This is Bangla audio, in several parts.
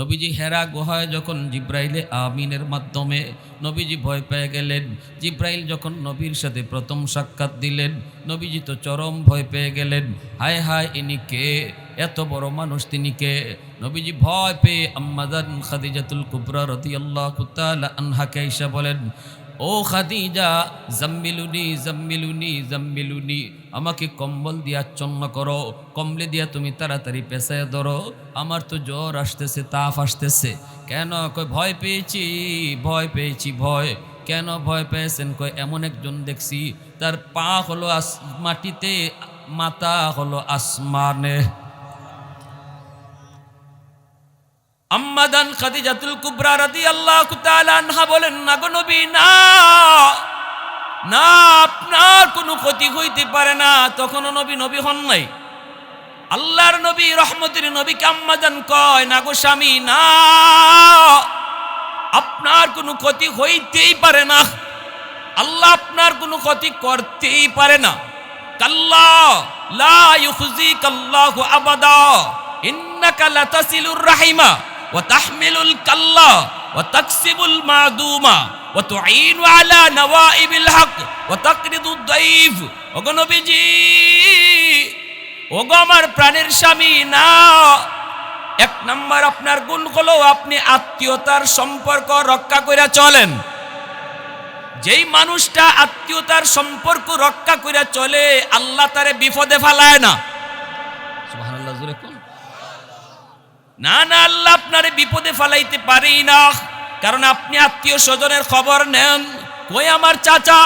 নবীজি হেরা গুহায় যখন জিব্রাইলে আমিনের মাধ্যমে নবীজি ভয় পেয়ে গেলেন, জিব্রাইল যখন নবীর সাথে প্রথম সাক্ষাৎ দিলেন, নবীজি তো চরম ভয় পেয়ে গেলেন। হায় হায়, ইনি কে? এত বড় মানুষ তিনি কে? নবীজি ভয় পেয়ে আম্মাদান খাদিজাতুল কুবরা আল্লাহ তাআলা আনহাকে ইসা বলেন ও খাদিজা, জাম্মিলুনি জাম্মিলুনি জাম্মিলুনি, আমাকে কম্বল দিয়া আচ্ছন্ন করো, কম্বলে দিয়া তুমি তাড়াতাড়ি পেশায় ধরো। আমার তো জ্বর আসতেছে, তাপ আসতেছে। কেন? কই ভয় পেয়েছি ভয় পেয়েছি, ভয়। কেন ভয় পেয়েছেন? কই এমন একজন দেখছি, তার পা হলো আস, মাটিতে, মাথা হলো আসমানে। আম্মাদান খাদিজাতুল কুবরা রাদিয়াল্লাহু তাআলা আনহা বলেন, না গো নবী, না। না, আপনার কোনো ক্ষতি হইতে পারে না। তখনও নবী নবী হন নাই। আল্লাহর নবী রহমতের নবীকে আম্মাদান কয়, না গো স্বামী, না। আপনার কোনো ক্ষতি হইতেই পারে না। আল্লাহ আপনার কোনো ক্ষতি করতেই পারে না। কাল্লা লা ইউখজিকাল্লাহু আবাদা। ইন্নাকা লাতাসিলুর রাহিমা। ওয়া তাহমিলুল কাল্লা ওয়া তাকসিবুল মাদুমা ওয়া তুঈনু আলা নওয়াইবিল হক ওয়া তাকরিদুদ দাইফ ওগো নবীজি, ওগো আমার প্রাণের স্বামী, না, এক নাম্বার আপনার গুণ হলো আপনি আত্মীয়তার সম্পর্ক রক্ষা করে চলেন। যেই মানুষটা আত্মীয়তার সম্পর্ক রক্ষা করে চলে, আল্লাহ তারে বিপদে ফেলায় না। না না, আল্লাহ আপনারে বিপদে ফেলাইতে পারেই না। কারণ আপনি আত্মীয় স্বজনের খবর নেন। কই আমার চাচা?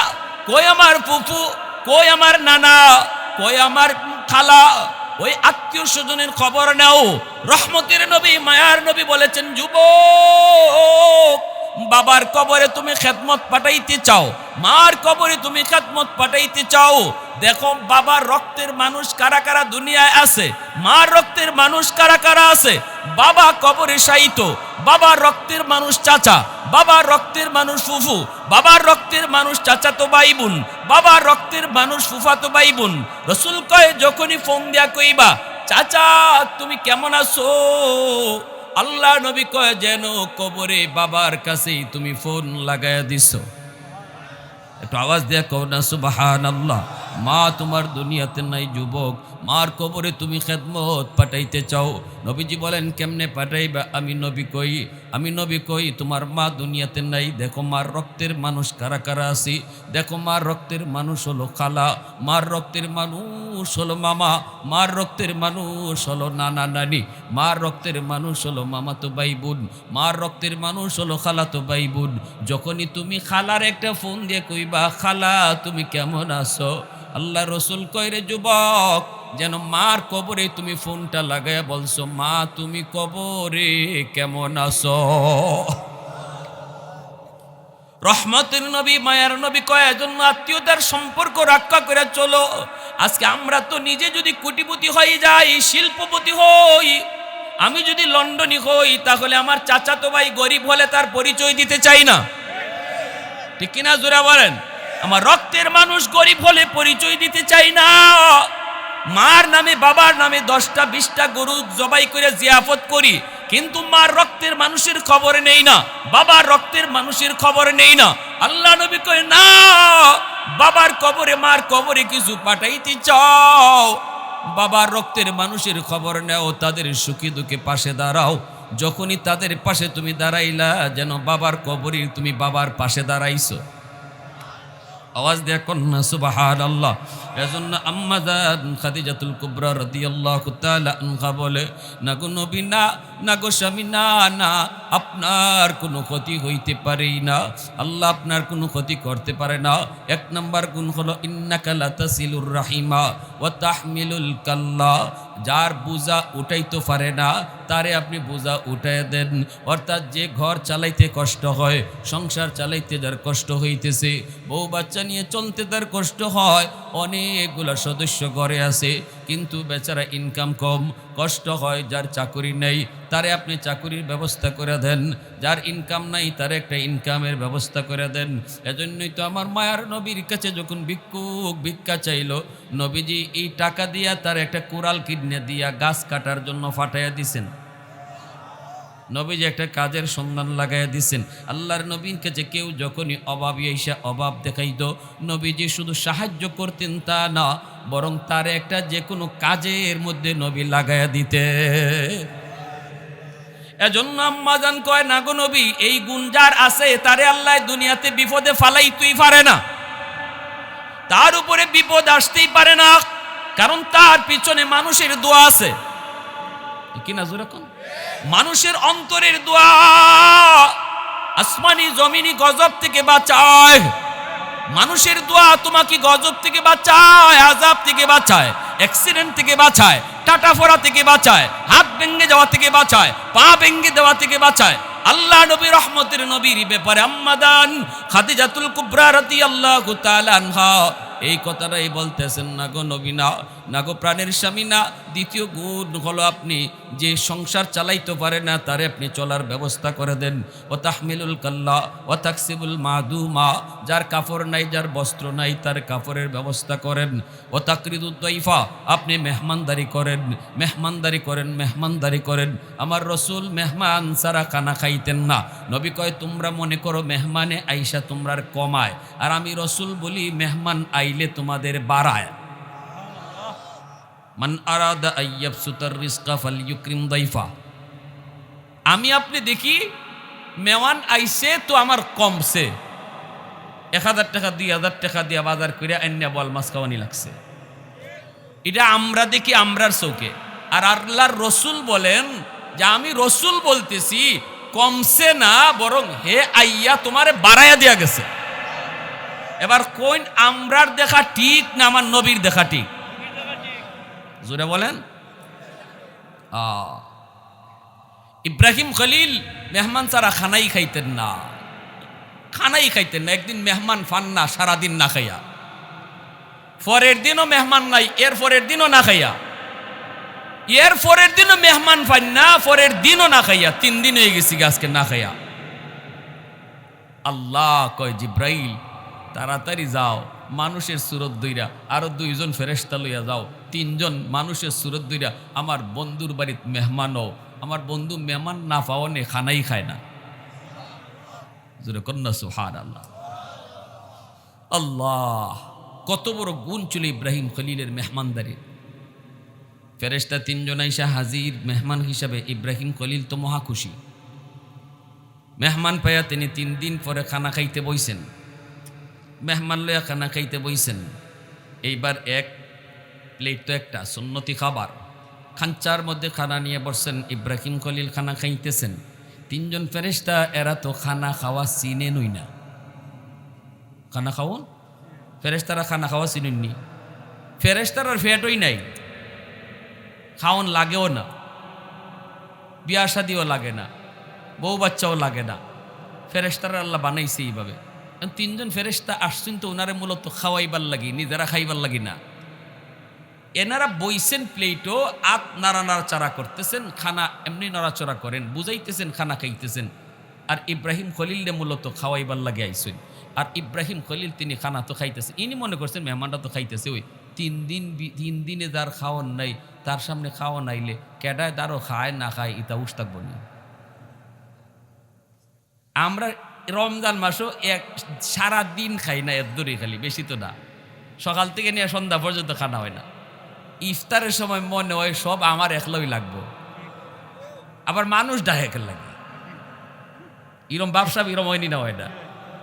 কই আমার ফুফু? কই আমার নানা? কই আমার খালা? ওই আত্মীয় স্বজনের খবর নাও। রহমতের নবী, মায়ার নবী বলেছেন, যুবক, বাবার কবরে তুমি খেদমত পাঠাইতে চাও। মার কবরে তুমি খেদমত পাঠাইতে চাও। দেখো, বাবার রক্তের মানুষ কারা কারা দুনিয়ায় আছে? মার রক্তের মানুষ কারা কারা আছে? বাবা কবরে সাইত বাবার রক্তের মানুষ চাচা, বাবার রক্তের মানুষ ফুফু, বাবার রক্তের মানুষ চাচা তো ভাই বোন বাবার রক্তের মানুষ ফুফা তো ভাই বোন রসুল কয়ে, যখনই ফোন দেয়া কইবা, চাচা, তুমি কেমন আছো? আল্লাহ নবী কয়, যেন কবরে বাবার কাছেই তুমি ফোন লাগায়া দিছো। একটু আওয়াজ দেয়া কও না সুবাহান আল্লাহ মা, তোমার দুনিয়াতে নাই যুবক। মার কবরে তুমি খেদমত পাঠাইতে চাও। নবীজি বলেন, কেমনে পাঠাইবা? আমি নবী কই? আমি নবী কই? তোমার মা দুনিয়াতে নাই। দেখো, মার রক্তের মানুষ কারা কারা আছি? দেখো, মার রক্তের মানুষ হলো খালা। মার রক্তের মানুষ হলো মামা। মার রক্তের মানুষ হলো নানা নানি। মার রক্তের মানুষ হলো মামা তো ভাই বোন। মার রক্তের মানুষ হলো খালা তো ভাই বোন। যখনই তুমি খালার একটা ফোন দিয়ে কইবা, খালা, তুমি কেমন আছো? আল্লাহ রসুল কইরে যুবক, যেন মার কবরে তুমি ফোনটা লাগায় বলছো, মা, তুমি কবরে কেমন আছো? রহমতের নবী, মায়ার নবী কয়ের জন্য আত্মীয়তার সম্পর্ক রক্ষা করে চলো। আজকে আমরা তো নিজে যদি কোটিপতি হয়ে যাই, শিল্পপতি হই, আমি যদি লন্ডনী হই, তাহলে আমার চাচাতো ভাই গরিব হলে তার পরিচয় দিতে চাই না। ঠিক কিনা জোরা বলেন? আমার রক্তের মানুষ গরিব হলে পরিচয় দিতে চাই না। মার নামে, বাবার নামে দশটা, বিশটা গরু জবাই করে জিয়াফত করি, কিন্তু মার রক্তের মানুষের খবর নেই না। বাবার রক্তের মানুষের খবর নেই না। আল্লাহ নবী কয়, না, বাবার কবরে, মার কবরে কিছু পাঠাইতে চাও। বাবার রক্তের মানুষের খবর নেও, তাদের সুখী দুঃখে পাশে দাঁড়াও। যখনই তাদের পাশে তুমি দাঁড়াইলা, যেন বাবার কবরে তুমি বাবার পাশে দাঁড়াইছো। আওয়াজ দেয়া কন্যা সুবাহান আল্লাহ এজন্য আম্মাদান খাদিজাতুল কুবরা রাদিয়াল্লাহু তাআলা আনহা বলে না গো নবী না না গো স্বামী না না, আপনার কোনো ক্ষতি হইতে পারেই না। আল্লাহ আপনার কোনো ক্ষতি করতে পারে না। এক নম্বর গুণ হলো, ইন্নাকা লাতাসিলুর রাহিমা ওয়া তাহমিলুল কাল্লা। যার বোঝা উঠাইতে পারে না, তারে আপনি বোঝা উঠাই দেন। অর্থাৎ যে ঘর চালাইতে কষ্ট হয়, সংসার চালাইতে যার কষ্ট হইতেছে, বউ বাচ্চা নিয়ে চলতে তার কষ্ট হয়, অনেকগুলো সদস্য ঘরে আছে। কিন্তু বেচারা ইনকাম কম, কষ্ট হয়, যার চাকুরি নেই, তারে আপনি চাকুরির ব্যবস্থা করে দেন। যার ইনকাম নাই, তার একটা ইনকামের ব্যবস্থা করে দেন। এজন্যই তো আমার মায়ার নবীর কাছে যখন ভিক্ষুক ভিক্ষা চাইলো, নবীজি এই টাকা দিয়া তার একটা কোরাল কিডনে দিয়া গাছ কাটার জন্য ফাটাইয়া দিছেন। নবীজি একটা কাজের সন্ধান লাগাইয়া দিছেন। আল্লাহর নবীর কাছে কেউ যখনই অভাবী এসে অভাব দেখাইত, নবীজি শুধু সাহায্য করতেন তা না বরং তার একটা যে কোনো কাজের মধ্যে নবী লাগাইয়া দিতে। এজন্য আম্মাজান কয়, না গো নবী, এই গুঞ্জার আছে, তারে আল্লাহ দুনিয়াতে বিপদে ফালাই তুই পারে না। তার উপরে বিপদ আসতেই পারে না, কারণ তার পিছনে মানুষের দোয়া আছে। কি না যেরকম মানুষের অন্তরের দোয়া আসমানি জমিনি গজব থেকে বাঁচায়। মানুষের দোয়া তোমাকে গজব থেকে বাঁচায় আজাব থেকে বাঁচায় অ্যাক্সিডেন্ট থেকে বাঁচায়, টাটা ফোরা থেকে বাঁচায়, হাত ভেঙ্গে যাওয়া থেকে বাঁচায়, পা ভেঙ্গে দেওয়া থেকে বাঁচায়। আল্লাহ নবী রহমতের নবীর ব্যাপারে আম্মাদান খাদিজাতুল কুবরা তাআলা আনহা। এই কথাটাই বলতেছেন না গো নবী না না গো প্রাণের স্বামী না। দ্বিতীয় গুণ হলো আপনি যে সংসার চালাইতে পারে না, তারে আপনি চলার ব্যবস্থা করে দেন। ও তাহমিলুল কাল্লা, ও তাকসিবুল মাদুমা, যার কাপড় নাই, যার বস্ত্র নাই, তার কাপড়ের ব্যবস্থা করেন। ও তাকরিদুদ্দইফা আপনি মেহমানদারি করেন। মেহমানদারি করেন মেহমানদারি করেন। আমার রসুল মেহমান সারা খানা খাইতেন না। নবী কয়, তোমরা মনে করো মেহমানে আইসা তোমরার কমায়। আর আমি রসুল বলি, মেহমান আইলে তোমাদের বাড়ায়। সুতার ফাল আমি আপনি দেখি, মেওয়ান আইসে তো আমার কমছে। এক হাজার টাকা দুই হাজার টাকা দিয়ে বাজার করে আন্যা বল মাছ খাওয়ানি লাগছে। এটা আমরা দেখি আমরার চৌকে আর আল্লাহর রসুল বলেন যে, আমি রসুল বলতেছি, কমছে না, বরং হে আইয়া তোমারে বাড়াইয়া দেয়া গেছে। এবার কোন আমরার দেখা ঠিক না, আমার নবীর দেখা ঠিক। জোরে বলেন। ইব্রাহিম খলিল মেহমান সারা খানাই খাইতেন না। খানাই খাইতেন না, একদিন মেহমান ফান না, সারাদিন না খাইয়া। পরের দিনও মেহমান নাই, এর পরের দিনও না খাইয়া। এর পরের দিনও মেহমান ফান না, পরের দিনও না খাইয়া, তিন দিন হয়ে গেছি গাছকে না খাইয়া। আল্লাহ কয়, জিব্রাইল, তাড়াতাড়ি যাও, মানুষের সুরত দইরা আরও দুইজন ফেরেস্তা লইয়া যাও তিনজন মানুষের সুরত দইরা, আমার বন্ধুর বাড়িত মেহমানও, আমার বন্ধু মেহমান না পাওয়ানে খানাই খায় না। কন্যা সুহার আল্লাহ আল্লাহ, কত বড় গুণ ছিল ইব্রাহিম খলিলের মেহমানদারির। ফেরেস্তা তিনজন আইসা হাজির মেহমান হিসাবে, ইব্রাহিম খলিল তো মহা খুশি। মেহমান পাইয়া তিনি তিন দিন পরে খানা খাইতে বইছেন। মেহমান লইয়া খানা খাইতে বইছেন। এইবার এক প্লেট তো একটা, সুন্নতি খাবার। খাঞ্চার মধ্যে খানা নিয়ে বসছেন, ইব্রাহিম খলিল খানা খাইতেছেন। তিনজন ফেরেস্তা এরা তো খানা খাওয়া চিনে নই না। খানা খাওন ফেরেস্তারা খানা খাওয়া চিনেননি। ফেরেস্তারার ফ্যাটই নাই। খাওন লাগেও না। বিয়া শাদিও লাগে না। বউ বাচ্চাও লাগে না। ফেরেস্তারা আল্লাহ বানাইছে এইভাবে। তিনজন ফেরেস্তা আসছেন তো ওনারে মূলত খাওয়াইবার লাগি, নিজেরা খাইবার লাগি না। এনারা বইছেন প্লেটও আত নাড়া নাড়াচাড়া করতেছেন, খানা এমনি নড়াচড়া করেন, বুঝাইতেছেন, খানা খাইতেছেন। আর ইব্রাহিম খলিলে মূলত খাওয়াইবার লাগে আইসেন আর ইব্রাহিম খলিল তিনি খানা তো খাইতেছে ইনি মনে করছেন মেহমানটা তো খাইতেছে, ওই তিন দিন তিন দিনে যার খাওয়ান নাই, তার সামনে খাওয়া নাইলে কেডায় তারও খায়, না খায়, ইতা উস থাকব না আমরা রমজান মাসও এক সারা দিন খাই না, এর দূরে খালি, বেশি তো না। সকাল থেকে নিয়ে সন্ধ্যা পর্যন্ত খানা হয় না। ইফতারের সময় মনে হয় সব আমার একলাই লাগবো। আবার মানুষ ডাহেকের লাগে? ইরম বাপসাপ ইরম হয়নি না হয় না?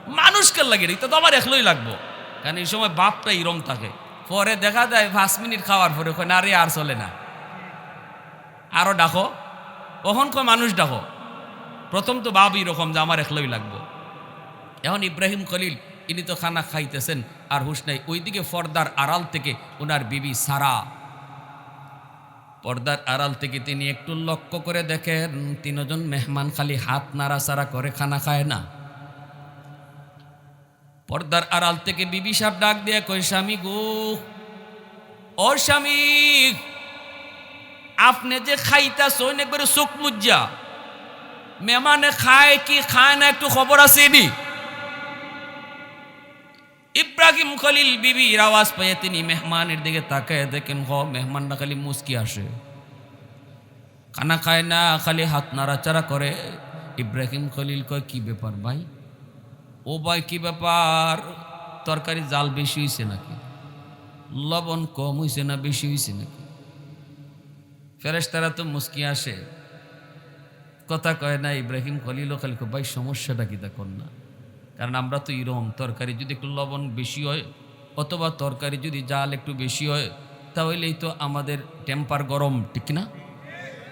মানুষকে লাগে এটা তো আমার একলাই লাগবো। কারণ এই সময় বাপটা ইরম থাকে। পরে দেখা যায় পাঁচ মিনিট খাওয়ার পরে কয়, না রে, আর চলে না। আরও ডাকো। কখন কয়, মানুষ ডাকো। প্রথম তো বাপ এরকম যে আমার একলাই লাগবো। এখন ইব্রাহিম খলিল, ইনি তো খানা খাইতেছেন, আর হুশ নাই। ওইদিকে ফর্দার আড়াল থেকে ওনার বিবি সারা। পর্দার আড়াল থেকে তিনি একটু লক্ষ্য করে দেখেন তিনজন মেহমান খালি হাত নাড়াচাড়া করে খানা খায় না। পর্দার আড়াল থেকে বিবি সাহেব ডাক দিয়ে কই স্বামী গো, ও স্বামী, আপনি যে খাইতাছেন একবারে চোখ মুজ্জা। মেহমানে খায় কি খায় না একটু খবর আছে নি? ইব্রাহিম খলিল বিবির আওয়াজ পেয়ে তিনি মেহমানের দিকে তাকায় দেখেন, হ মেহমানটা খালি মুস্কি আসে। খানা খায় না, খালি হাত নাড়াচাড়া করে। ইব্রাহিম খলিল কয়, কি ব্যাপার ভাই? ও ভাই, কি ব্যাপার? তরকারি জাল বেশি হয়েছে নাকি? লবণ কম হয়েছে না বেশি হয়েছে নাকি? ফেরেশতারা তো মুস্কি আসে। কথা কয় না, ইব্রাহিম খলিল খালি ভাই, সমস্যাটা কি দেখুন না? কারণ আমরা তো ইরম, তরকারি যদি একটু লবণ বেশি হয়, অথবা তরকারি যদি জাল একটু বেশি হয়, তাহলেই তো আমাদের টেম্পার গরম, ঠিক না?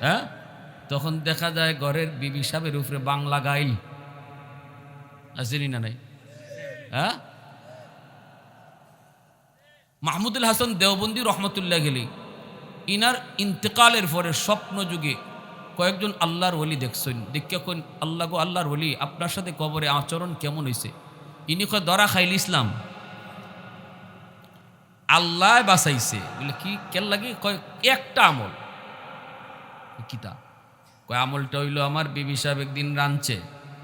হ্যাঁ? তখন দেখা যায় ঘরের বিবি সাহেবের উপরে বাংলা গাইল। আসেনি না নাই? হ্যাঁ? মাহমুদুল হাসান দেওবন্দি রহমতুল্লাহ গেলি, ইনার ইন্তেকালের পরে স্বপ্ন যুগে কয়েকজন আল্লাহর ওলি দেখছেন। দেখিয়া কোন আল্লাহ গো, আল্লাহর ওলি, আপনার সাথে কবরে আচরণ কেমন হয়েছে ইনি কয়, দরা খাইল ইসলাম। আল্লাহ বাঁচাইছে। বলে, কি কেন লাগে? কয়, একটা আমল। কিতা? কয়, আমলটা হইল আমার বিবি সাহেব একদিন রাঁধছে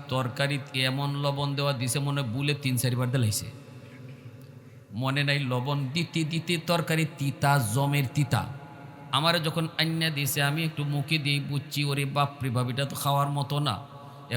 তরকারি এমন লবণ দেওয়া দিছে, মনে বুলে তিন চারিবার দিলাইছে। মনে নাই, লবণ দিতে দিতে তরকারি তিতা, জমের তিতা। আমারে যখন আন্যা দিয়েছে আমি একটু মুখে দিয়ে বুঝছি, ওরে বাপরে ভাবিটা তো খাওয়ার মতো না।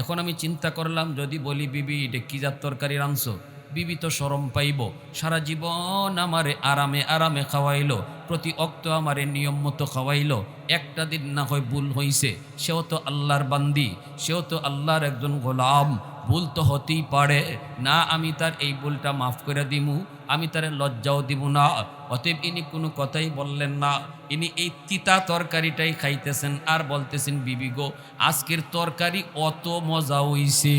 এখন আমি চিন্তা করলাম, যদি বলি, বিবি, এটা কি জাত তরকারি রাঁধছো? বিবি তো সরম পাইব। সারা জীবন আমারে আরামে আরামে খাওয়াইলো, প্রতি অক্ত আমারে নিয়ম মতো খাওয়াইলো। একটা দিন না হয় ভুল হইছে, সেও তো আল্লাহর বান্দি, সেও তো আল্লাহর একজন গোলাম, ভুল তো হতেই পারে। না, আমি তার এই ভুলটা মাফ করে দিমু আমি তারে লজ্জাও দিব না। অতএব ইনি কোনো কথাই বললেন না। ইনি এই তিতা তরকারিটাই খাইতেছেন আর বলতেছেন, বিবি গো, আজকের তরকারি অত মজা হইছে।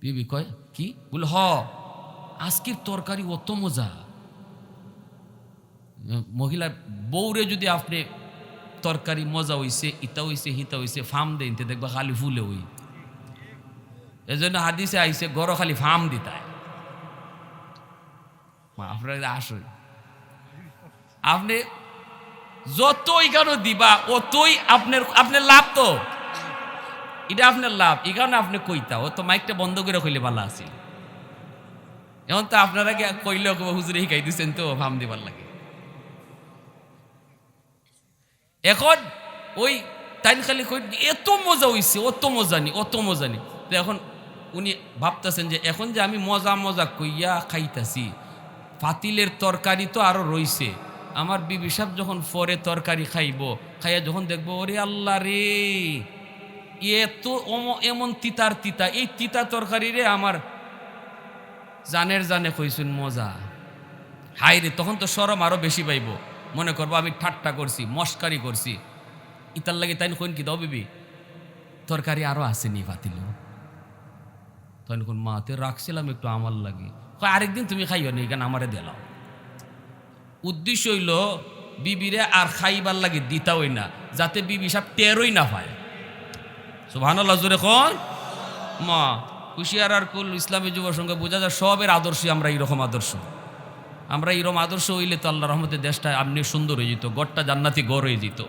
বিবি কয়, কি? বল, হ, আজকের তরকারি অত মজা। মহিলার বউরে যদি আপনি তরকারি মজা হইছে, ইতা হইছে, হিতা হইছে ফার্ম দেন দেখবা খালি ফুলে হই। এজন্য হাদিসে আইছে গড় খালি ফার্ম দিতায়। আপনার আসুন। আপনি যতই কেন দিবা, অতই আপনার আপনার লাভ তো। এটা আপনার লাভ, এই কারণে আপনি কইতা, ও তো মাইকটা বন্ধ করে কইলে ভালো আছে। এখন তো আপনারা কইলে হুজুরে শিখাই দিচ্ছেন তো ফার্ম দিবার লাগে। এখন ওই তাইন খালি কই এত মজা হইছে, অত মজা নি অত মজা নি তো এখন উনি ভাবতেছেন যে, এখন যে আমি মজা মজা কইয়া খাইতাছি ফাতিলের তরকারি তো আরও রইছে। আমার বিবি সাহেব যখন পরে তরকারি খাইব, খাইয়া যখন দেখব, ওরে আল্লাহ রে, এত এমন তিতার তিতা, এই তিতা তরকারি রে আমার জানের জানে কইছুন মজা। হাই রে, তখন তো সরম আরও বেশি পাইব। মনে করব আমি ঠাট্টা করছি, মস্কারি করছি। ইতার লাগে তাই কোন কি, দাও বিবি, তরকারি আরও আসেনি ফাতিল। তখন মাতে রাখছিলাম একটু আমার লাগে। কয়, আরেকদিন তুমি খাইও নি কেন আমারে দিলাও উদ্দেশ্য হইল বিবিরে আর খাইবার লাগে দিতাওই না যাতে বিবি সব টেরই না পায়। সুবহানাল্লাহ জোরে কোন মা কুশিয়ার আর কুল ইসলামী যুব সঙ্গে বোঝা যায় সবের আদর্শ আমরা এইরকম আদর্শ। আমরা এরকম আদর্শ হইলে তো আল্লাহ রহমতের দেশটা আপনি সুন্দর হয়ে যেত গড়টা জান্নাতি গড় হয়ে যেত।